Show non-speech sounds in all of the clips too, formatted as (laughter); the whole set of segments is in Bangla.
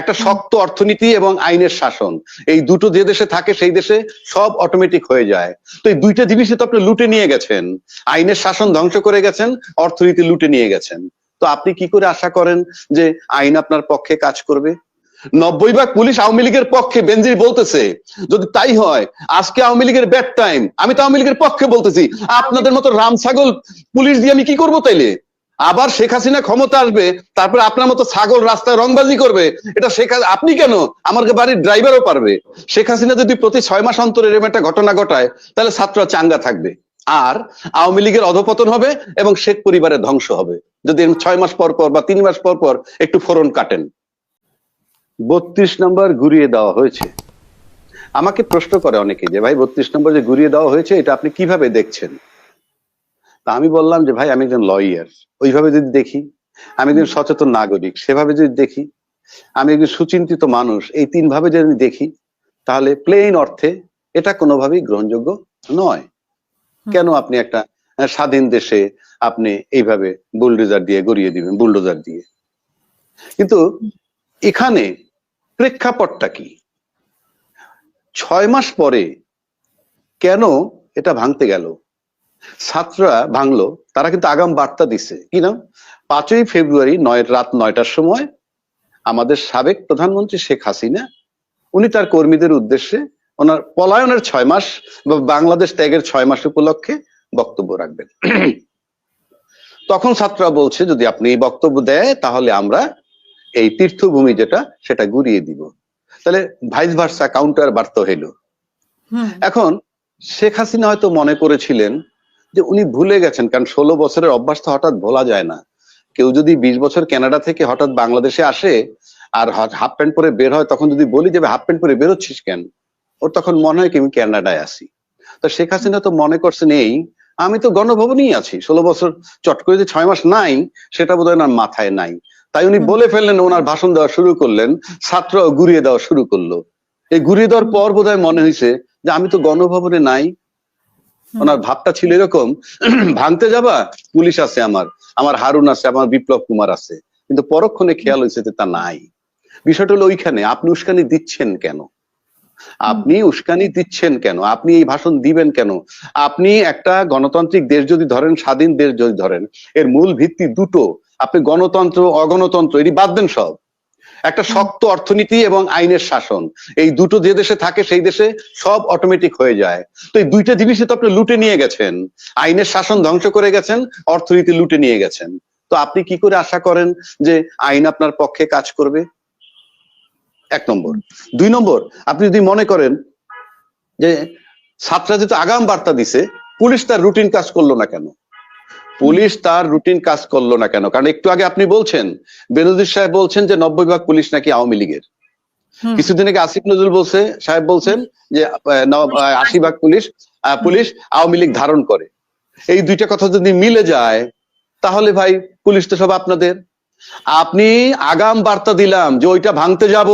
একটা শক্ত অর্থনীতি এবং আইনের শাসন। এই দুটো যে দেশে থাকে, সেই দেশে সব অটোমেটিক হয়ে যায়। তো এই দুইটা জিনিসই তো আপনি লুটে নিয়ে গেছেন। আইনের শাসন ধ্বংস করে গেছেন, অর্থনীতি লুটে নিয়ে গেছেন। তো আপনি কি করে আশা করেন যে আইন আপনার পক্ষে কাজ করবে? নব্বই ভাগ পুলিশ আওয়ামী লীগের পক্ষে, বেনজির বলতেছে। যদি তাই হয়, আজকে আওয়ামী লীগের ব্যাড টাইম আমি তো আওয়ামী লীগের পক্ষে বলতেছি। আপনাদের মতো রাম ছাগল পুলিশ দিয়ে আমি কি করব তাইলে? আবার শেখ হাসিনা ক্ষমতা আসবে, তারপরে আপনার মতো ছাগল রাস্তায় রংবাজি করবে, এটা শেখ আপনি কেন? আমার বাড়ির ড্রাইভারও পারবে। শেখ হাসিনা যদি প্রতি ছয় মাস অন্তরে এরকম একটা ঘটনা ঘটায়, তাহলে ছাত্ররা চাঙ্গা থাকবে। আর আওয়ামী লীগের অধপতন হবে এবং শেখ পরিবারের ধ্বংস হবে। যদি ছয় মাস পর পর বা তিন মাস পর পর একটু ফোরন কাটেন। বত্রিশ নম্বর ঘুরিয়ে দেওয়া হয়েছে। আমাকে প্রশ্ন করে অনেকে যে, ভাই, বত্রিশ নম্বর যে ঘুরিয়ে দেওয়া হয়েছে, এটা আপনি কীভাবে দেখছেন? তা আমি বললাম যে ভাই আমি একজন লয়ার ওইভাবে যদি দেখি আমি একজন সচেতন নাগরিক সেভাবে যদি দেখি আমি একজন সুচিন্তিত মানুষ এই তিন ভাবে যদি দেখি তাহলে প্লেন অর্থে এটা কোনোভাবেই গ্রহণযোগ্য নয়। কেন আপনি একটা স্বাধীন দেশে আপনি এইভাবে বুলডোজার দিয়ে গড়িয়ে দিবেন বুলডোজার দিয়ে? কিন্তু এখানে প্রেক্ষাপটটা কি? ছয় মাস পরে কেন এটা ভাঙতে গেল? ছাত্ররা ভাঙলো তারা কিন্তু আগাম বার্তা দিছে। কি না পাঁচই ফেব্রুয়ারি নয় রাত নয়টার সময় আমাদের সাবেক প্রধানমন্ত্রী শেখ হাসিনা উনি তার কর্মীদের উদ্দেশ্যে ওনার পলায়নের ছয় মাস বা বাংলাদেশ ত্যাগের ছয় মাস উপলক্ষে বক্তব্য রাখবেন। তখন ছাত্ররা বলছে যদি আপনি এই বক্তব্য দেয় তাহলে আমরা এই তীর্থভূমি যেটা সেটা ঘুরিয়ে দিব। তাহলে ভাইস ভার্সা কাউন্টার বার্তা হইল। এখন শেখ হাসিনা হয়তো মনে করেছিলেন যে উনি ভুলে গেছেন কারণ ষোলো বছরের অভ্যাস তো হঠাৎ ভোলা যায় না। কেউ যদি বিশ বছর কানাডা থেকে হঠাৎ বাংলাদেশে আসে আর হাফ প্যান্ট পরে বের হয় তখন যদি বলি যে হাফ প্যান্ট পরে বেরোচ্ছিস কেন? ওর তখন মনে হয় কি আমি কানাডায় আসি তো শেখ হাসিনা তো মনে করছেন এই আমি তো গণভবনেই আছি। ষোলো বছর চট করে যে ছয় মাস নাই সেটা বোধহয় ওনার মাথায় নাই। তাই উনি বলে ফেললেন ওনার ভাষণ দেওয়া শুরু করলেন ছাত্র ঘুরিয়ে দেওয়া শুরু করল। এই ঘুরিয়ে দেওয়ার পর বোধহয় মনে হয়েছে যে আমি তো গণভবনে নাই। ওনার ভাবটা ছিল এরকম (clears throat) ভাঙতে যাবা? পুলিশ আছে আমার। আমার হারুন আছে আমার বিপ্লব কুমার আছে। কিন্তু পরক্ষণে খেয়াল হয়েছে যে তা নাই। বিষয়টা হলো ওইখানে আপনি উস্কানি দিচ্ছেন কেন? আপনি উস্কানি দিচ্ছেন কেন? আপনি এই ভাষণ দিবেন কেন? আপনি একটা গণতান্ত্রিক দেশ যদি ধরেন স্বাধীন দেশ যদি ধরেন এর মূল ভিত্তি দুটো। আপনি গণতন্ত্র অগণতন্ত্র এটি বাদ দেন সব। একটা শক্ত অর্থনীতি এবং আইনের শাসন। এই দুটো যে দেশে থাকে, সেই দেশে সব অটোমেটিক হয়ে যায়। তো এই দুইটা জিনিসই তো আপনি লুটে নিয়ে গেছেন। আইনের শাসন ধ্বংস করে গেছেন, অর্থনীতি লুটে নিয়ে গেছেন। তো আপনি কি করে আশা করেন যে আইন আপনার পক্ষে কাজ করবে? এক নম্বর। দুই নম্বর, আপনি যদি মনে করেন যে ছাত্ররা যেহেতু আগাম বার্তা দিছে, পুলিশ তার রুটিন কাজ করল না কেন? পুলিশ তার রুটিন কাজ করল না কেন? কারণ একটু আগে আপনি বলছেন বেনজির সাহেব বলছেন যে নব্বই ভাগ পুলিশ নাকি আওয়ামী লীগের। কিছুদিন আগে আসিফ নজরুল বলছে সাহেব বলছেন যে আশি ভাগ পুলিশ পুলিশ আওয়ামী লীগ ধারণ করে। এই দুইটা কথা যদি মিলে যায় তাহলে ভাই পুলিশ তো সব আপনাদের। আপনি আগাম বার্তা দিলাম যে ওইটা ভাঙতে যাব।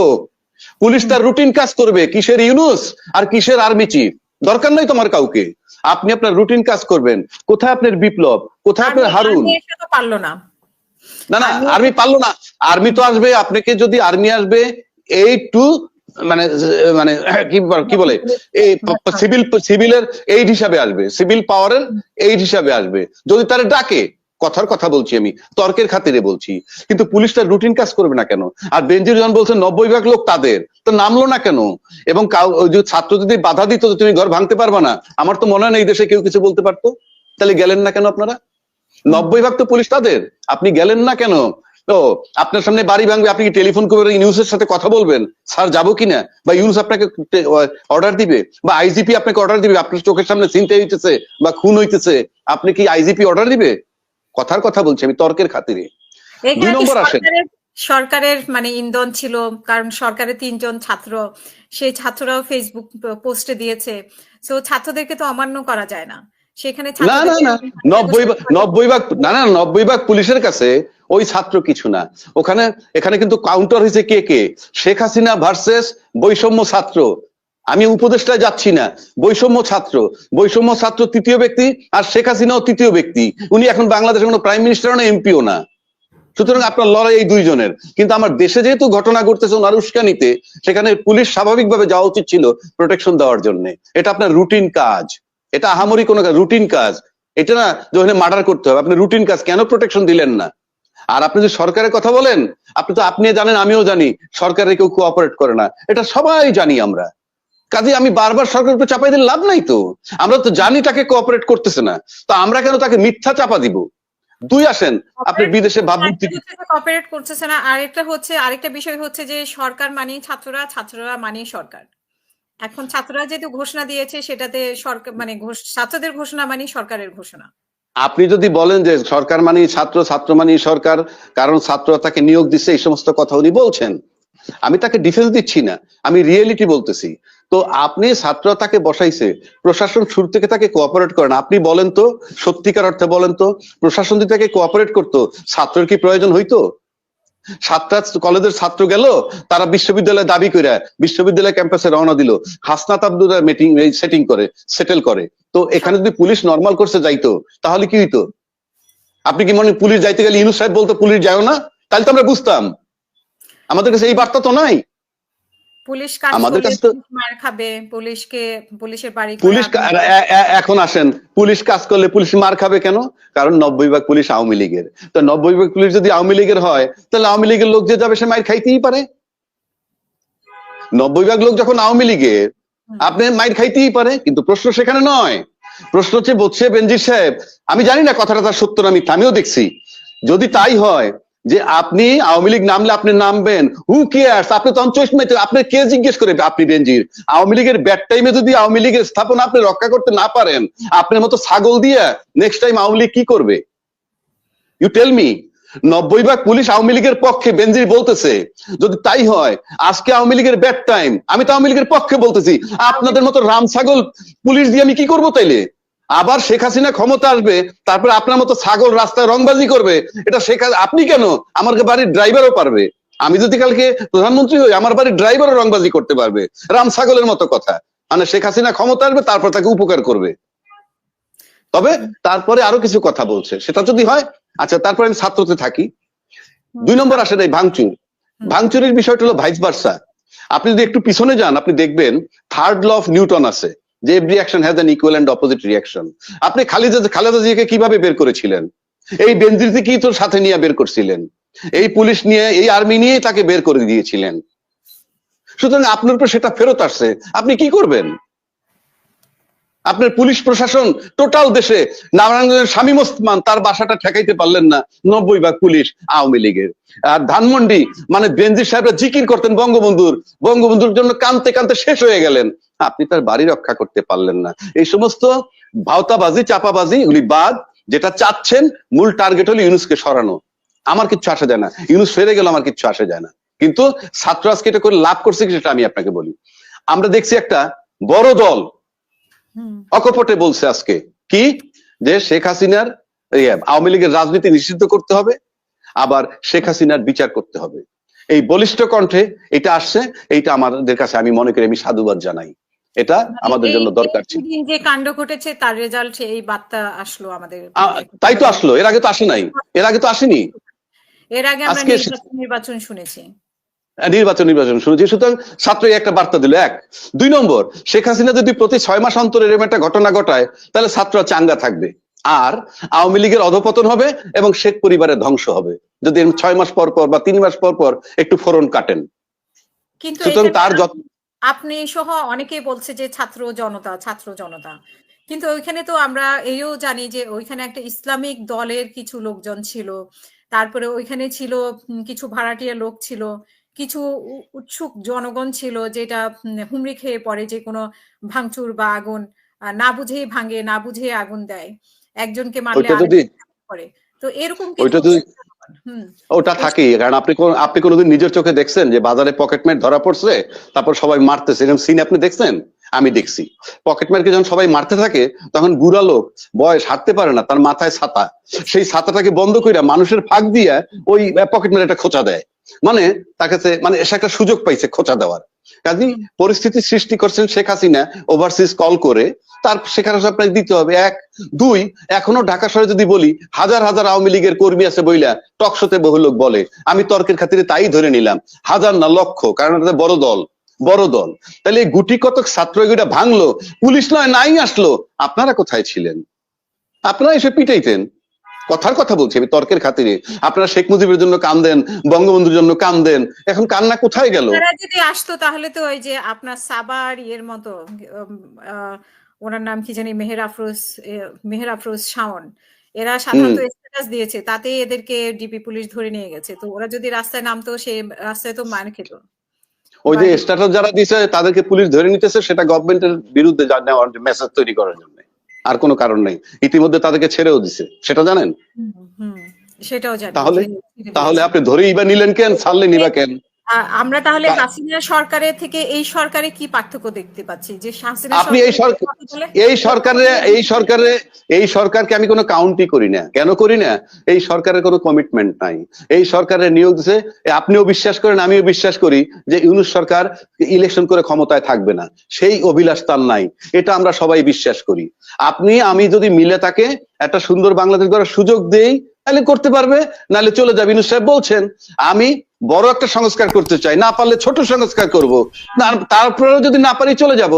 পুলিশ তার রুটিন কাজ করবে কিসের ইউনুস আর কিসের আর্মি চিফ? দরকার নাই তোমার কাউকে। আপনি আপনার রুটিন কাজ করবেন। কোথায় আপনার বিপ্লব? কোথায় আপনার হারুন? পারল না। না না আর্মি- পারল না। আর্মি তো আসবে আপনাকে যদি আর্মি আসবে এই টু মানে মানে (clears throat) কি কি বলে? এই সিভিল সিভিলের এইড হিসাবে আসবে। সিভিল পাওয়ারের এইড হিসাবে আসবে। যদি তারা ডাকে কথার কথা বলছি আমি, তর্কের খাতিরে বলছি। কিন্তু পুলিশটা রুটিন কাজ করবে না কেন? আর বেঞ্জির জন বলছে নব্বই ভাগ লোক তাদের, তো নামলো না কেন? এবং ছাত্র যদি বাধা দিত তুমি ঘর ভাঙতে পারবা না, আমার তো মনে হয় না এই দেশে কেউ কিছু বলতে পারতো। তাহলে গেলেন না কেন আপনারা? নব্বই ভাগ তো পুলিশ তাদের, আপনি গেলেন না কেন? তো আপনার সামনে বাড়ি ভাঙবে, আপনি কি টেলিফোন করে ইউনুসের সাথে কথা বলবেন? স্যার, যাব কিনা? বা ইউনুস আপনাকে অর্ডার দিবে? বা আইজিপি আপনাকে অর্ডার দিবে? আপনার চোখের সামনে চিনতে হইতেছে বা খুন হইতেছে। আপনি কি আইজিপি অর্ডার দিবে? কথার কথা বলছি আমি তর্কের খাতিরে। দুই নম্বর আসেন। সরকারের মানে ইন্ধন ছিল কারণ সরকারের তিনজন ছাত্র সেই ছাত্ররাও ফেসবুক পোস্টে দিয়েছে। তো ছাত্রদেরকে তো অমান্য করা যায় না। সেখানে না না না নব্বই ভাগ- নব্বই ভাগ না না নব্বই ভাগ পুলিশের কাছে ওই ছাত্র কিছু না। ওখানে এখানে কিন্তু কাউন্টার হয়েছে কে কে? শেখ হাসিনা ভার্সেস বৈষম্য ছাত্র। আমি উপদেষ্টায় যাচ্ছি না। বৈষম্য ছাত্র। বৈষম্য ছাত্র তৃতীয় ব্যক্তি আর শেখ হাসিনাও তৃতীয় ব্যক্তি। উনি এখন বাংলাদেশের কোনো প্রাইম মিনিস্টারও না এমপিও না। সুতরাং আপনার লড়াই এই দুইজনের। কিন্তু আমার দেশে যেহেতু ঘটনা ঘটতেছে ওনার উস্কানিতে, সেখানে পুলিশ স্বাভাবিকভাবে যাওয়া উচিত ছিল প্রোটেকশন দেওয়ার জন্য। এটা আপনার রুটিন কাজ। এটা আহামরি কোনো রুটিন কাজ। এটা না যে ওখানে মার্ডার করতে হবে। আপনি রুটিন কাজ কেন প্রোটেকশন দিলেন না? আর আপনি যে সরকারের কথা বলেন, আপনি তো আপনি জানেন, আমিও জানি সরকারের কেউ কোঅপারেট করে না। এটা সবাই জানি আমরা। কাজে আমি বারবার সরকারকে চাপাই দিলে লাভ নাই তো। আমরা তো জানি তাকে কোঅপারেট করতেছে না। তো আমরা কেন তাকে মিথ্যা চাপা দিব? দুই আসেন আপনি বিদেশে ভাবমূর্তি কপারেট করতেছে না আরেকটা হচ্ছে আরেকটা বিষয় হচ্ছে যে সরকার মানেই ছাত্ররা ছাত্ররা মানেই সরকার। এখন ছাত্ররা যেহেতু ঘোষণা দিয়েছে সেটাতে সরকার মানে ছাত্রদের ঘোষণা মানেই সরকারের ঘোষণা। আপনি যদি বলেন যে সরকার মানে ছাত্র ছাত্র মানে সরকার কারণ ছাত্ররা তাকে নিয়োগ দিচ্ছে এই সমস্ত কথা উনি বলছেন। আমি তাকে ডিফেন্স দিচ্ছি না আমি রিয়েলিটি বলতেছি। তো আপনি ছাত্ররা তাকে বসাইছে। প্রশাসন শুরু থেকে তাকে কোঅপারেট করেন আপনি বলেন তো, সত্যিকার অর্থে বলেন তো, প্রশাসন যদি তাকে কোঅপারেট করতো, ছাত্রের কি প্রয়োজন হইতো? সাতটা কলেজের ছাত্র গেল, তারা বিশ্ববিদ্যালয়ে দাবি করে, বিশ্ববিদ্যালয় ক্যাম্পাসে রওনা দিল। হাসনাত আব্দুল্লাহ মিটিং সেটিং করে সেটেল করে। তো এখানে যদি পুলিশ নর্মাল করছে যাইতো, তাহলে কি হইতো? আপনি কি মনে পুলিশ যাইতে গেলে ইনু সাহেব বলতো, পুলিশ যাও না? তাহলে তো আমরা বুঝতাম। আমাদের কাছে এই বার্তা তো নাই। পুলিশ কাজ আমাদের কাছে তো- মার খাবে পুলিশকে পুলিশের বাড়ি পুলিশ কা- আগুন এ- এ- এখন আসেন পুলিশ কাজ করলে পুলিশ মার খাবে কেন? কারণ নব্বই ভাগ পুলিশ আওয়ামী লীগের। তো নব্বই ভাগ পুলিশ যদি আওয়ামী লীগের হয় তাহলে আওয়ামী লীগের লোক যে যাবে সে মাইর খাইতেই পারে। নব্বই ভাগ লোক যখন আওয়ামী লীগের। আপনি মাইর খাইতেই পারে কিন্তু প্রশ্ন সেখানে নয়। প্রশ্ন হচ্ছে বলছে বেনজির সাহেব আমি জানি না কথাটা তার সত্য না মিথ্যা, আমিও দেখছি। যদি তাই হয় যে আপনি আওয়ামী লীগ নামলে আপনি নামবেন। হু কেয়ার্স আপনি তো চশমাইতে আপনি কে জিজ্ঞেস করে আপনি বেনজির আওয়ামী লীগের ব্যাট টাইমে যদি আওয়ামী লীগের স্থাপনা আপনি রক্ষা করতে না পারেন, আপনার মতো ছাগল দিয়ে নেক্সট টাইম আওয়ামী লীগ কি করবে? ইউ টেল মি নব্বই ভাগ পুলিশ আওয়ামী লীগের পক্ষে বেঞ্জির বলতেছে। যদি তাই হয়, আজকে আওয়ামী লীগের ব্যাট টাইম আমি তো আওয়ামী লীগের পক্ষে বলতেছি। আপনাদের মতো রাম ছাগল পুলিশ দিয়ে আমি কি করব তাইলে? আবার শেখ হাসিনা ক্ষমতা আসবে, তারপরে আপনার মতো ছাগল রাস্তায় রংবাজি করবে, এটা শেখ আপনি কেন? আমার বাড়ির ড্রাইভারও পারবে। আমি যদি কালকে প্রধানমন্ত্রী হই, আমার বাড়ির ড্রাইভারও রংবাজি করতে পারবে। রাম ছাগলের মতো কথা। মানে শেখ হাসিনা ক্ষমতা আসবে, তারপর তাকে উপকার করবে। তবে তারপরে আরও কিছু কথা বলছে। সেটা যদি হয় আচ্ছা তারপরে আমি ছাত্রতে থাকি। দুই নম্বর আসেন এই ভাঙচুর। ভাঙচুরের বিষয়টা হলো ভাইস ভার্সা আপনি যদি একটু পিছনে যান, আপনি দেখবেন থার্ড ল অফ নিউটন আছে। যে every action has an equal and opposite reaction আপনি খালিদা খালেদা জিয়াকে কীভাবে বের করেছিলেন? এই বেনজিরকে কি তোর সাথে নিয়ে বের করছিলেন। এই পুলিশ নিয়ে, এই আর্মি নিয়ে তাকে বের করে দিয়েছিলেন। সুতরাং আপনার উপর সেটা ফেরত আসছে। আপনি কি করবেন? আপনার পুলিশ প্রশাসন টোটাল দেশে নারায়ণগঞ্জের স্বামী মোস্তমান তার বাসাটা ঠেকাইতে পারলেন না নব্বই ভাগ পুলিশ আওয়ামী লীগের। আর ধানমন্ডি মানে বেনজির সাহেবরা জিকির করতেন বঙ্গবন্ধুর বঙ্গবন্ধুর জন্য কানতে কানতে শেষ হয়ে গেলেন। আপনি তার বাড়ি রক্ষা করতে পারলেন না। এই সমস্ত ভাওতাবাজি, চাপাবাজি এগুলি বাদ, যেটা চাচ্ছেন, মূল টার্গেট হলো ইউনুসকে সরানো। আমার কিচ্ছু আসা যায় না। ইউনুস ফেরে গেল আমার কিচ্ছু আসা যায় না। কিন্তু ছাত্র আজকে এটা করে লাভ করছে কি সেটা আমি আপনাকে বলি। আমরা দেখছি একটা বড় দল অকপটে বলছে আজকে। কি? যে শেখ হাসিনার ইয়ে, আওয়ামী লীগের রাজনীতি নিষিদ্ধ করতে হবে আবার শেখ হাসিনার বিচার করতে হবে। এই বলিষ্ঠ কণ্ঠে এটা আসছে এইটা আমাদের কাছে আমি মনে করি আমি সাধুবাদ জানাই। এটা আমাদের জন্য দরকার ছিল। যে কাণ্ড ঘটেছে তার রেজাল্ট এই বার্তা আসলো আমাদের তাই তো আসলো এর আগে তো আসে নাই এর আগে তো আসেনি। এর আগে আমরা নির্বাচন শুনেছি। নির্বাচন নির্বাচন শুনেছি। সুতরাং ছাত্র একটা বার্তা দিল এক। দুই নম্বর শেখ হাসিনা যদি প্রতি ছয় মাস অন্তর এরকম একটা ঘটনা ঘটায় তাহলে ছাত্ররা চাঙ্গা থাকবে। আর আওয়ামী লীগের অধপতন হবে এবং শেখ পরিবারের ধ্বংস হবে। যদি ছয় মাস পর পর বা তিন মাস পর পর একটু ফোরন কাটেন। সুতরাং তার যত আপনি সহ অনেকেই বলছে যে ছাত্র জনতা ছাত্র জনতা। কিন্তু ওইখানে তো আমরা এইও জানি যে ওইখানে একটা ইসলামিক দলের কিছু লোকজন ছিল। তারপরে ওইখানে ছিল কিছু ভাড়াটিয়া লোক ছিল। কিছু উৎসুক জনগণ ছিল যেটা হুমড়ি খেয়ে পড়ে যে কোনো ভাঙচুর বা আগুন না বুঝেই ভাঙে না বুঝে আগুন দেয়। একজনকে মারলে করে। তো এরকম ওটা থাকেই কারণ আপনি কোন- আপনি কোনোদিন নিজের চোখে দেখছেন যে বাজারে পকেটমেট ধরা পড়ছে তারপর সবাই মারতেছে। এরকম সিন আপনি দেখছেন? আমি দেখছি। পকেটমেটকে যখন সবাই মারতে থাকে তখন বুড়া লোক বয়স হাঁটতে পারে না তার মাথায় ছাতা। সেই ছাতাটাকে বন্ধ করে মানুষের ফাঁক দিয়ে ওই পকেটমেট একটা খোঁচা দেয়। মানে তার কাছে মানে সে একটা সুযোগ পাইছে খোঁচা দেওয়ার। কাজী পরিস্থিতি সৃষ্টি করছেন শেখ হাসিনা ওভারসিজ কল করে। তার সেখানে আপনাকে দিতে হবে। এক দুই এখনও ঢাকা শহরে যদি বলি হাজার হাজার আওয়ামী লীগের কর্মী আছে বইলা টকশোতে বহু লোক বলে। আমি তর্কের খাতিরে তাই ধরে নিলাম। হাজার না লক্ষ কারণ এটা বড় দল বড় দল। তাহলে এই গুটি কতক ছাত্র এগুলা ভাঙলো পুলিশ নয় নাই আসলো আপনারা কোথায় ছিলেন? আপনারা এসে পিটাইতেন। কথার কথা বলছি আমি তর্কের খাতিরে। আপনারা শেখ মুজিবের জন্য কান দেন বঙ্গবন্ধুর জন্য কান দেন। এখন কান্না কোথায় গেল? তারা যদি আসতো তাহলে তো ওই যে আপনার সাবার ইয়ের মতো ওনার নাম কি জানি মেহের আফরোজ মেহের আফরোজ শাওন। এরা সাধারণত স্ট্যাটাস দিয়েছে তাতে এদেরকে ডিপি পুলিশ ধরে নিয়ে গেছে। তো ওরা যদি রাস্তায় নামতো সে রাস্তায় তো মার খেত। ওই যে স্ট্যাটাস যারা দিছে তাদেরকে পুলিশ ধরে নিতেছে সেটা গভর্নমেন্টের বিরুদ্ধে নেওয়ার মেসেজ তৈরি করার জন্য। আর কোনো কারণ নেই। ইতিমধ্যে তাদেরকে ছেড়েও দিছে। সেটা জানেন? সেটাও জানেন তাহলে- তাহলে আপনি ধরেই বা নিলেন কেন? ছাড়লেনই বা কেন? আমরা তাহলে হাসিনা সরকারের থেকে এই সরকারে কি পার্থক্য দেখতে পাচ্ছি? যে হাসিনা আপনি এই সরকার- এই সরকারে এই সরকারে এই সরকারকে আমি কোনো কাউন্টই করি না। কেন করি না? এই সরকারের কোনো কমিটমেন্ট নাই। এই সরকারের নিয়োগ দিছে আপনিও বিশ্বাস করেন আমিও বিশ্বাস করি যে ইউনুস সরকার ইলেকশন করে ক্ষমতায় থাকবে না। সেই অভিলাষ তার নাই। এটা আমরা সবাই বিশ্বাস করি। আপনি আমি যদি মিলে তাকে একটা সুন্দর বাংলাদেশ গড়ার সুযোগ দেই তাহলে করতে পারবে নালে চলে যাবে। ইনু সাহেব বলছেন, আমি বড় একটা সংস্কার করতে চাই, না পারলে ছোট সংস্কার করব। না তারপরেও যদি না পারি চলে যাব।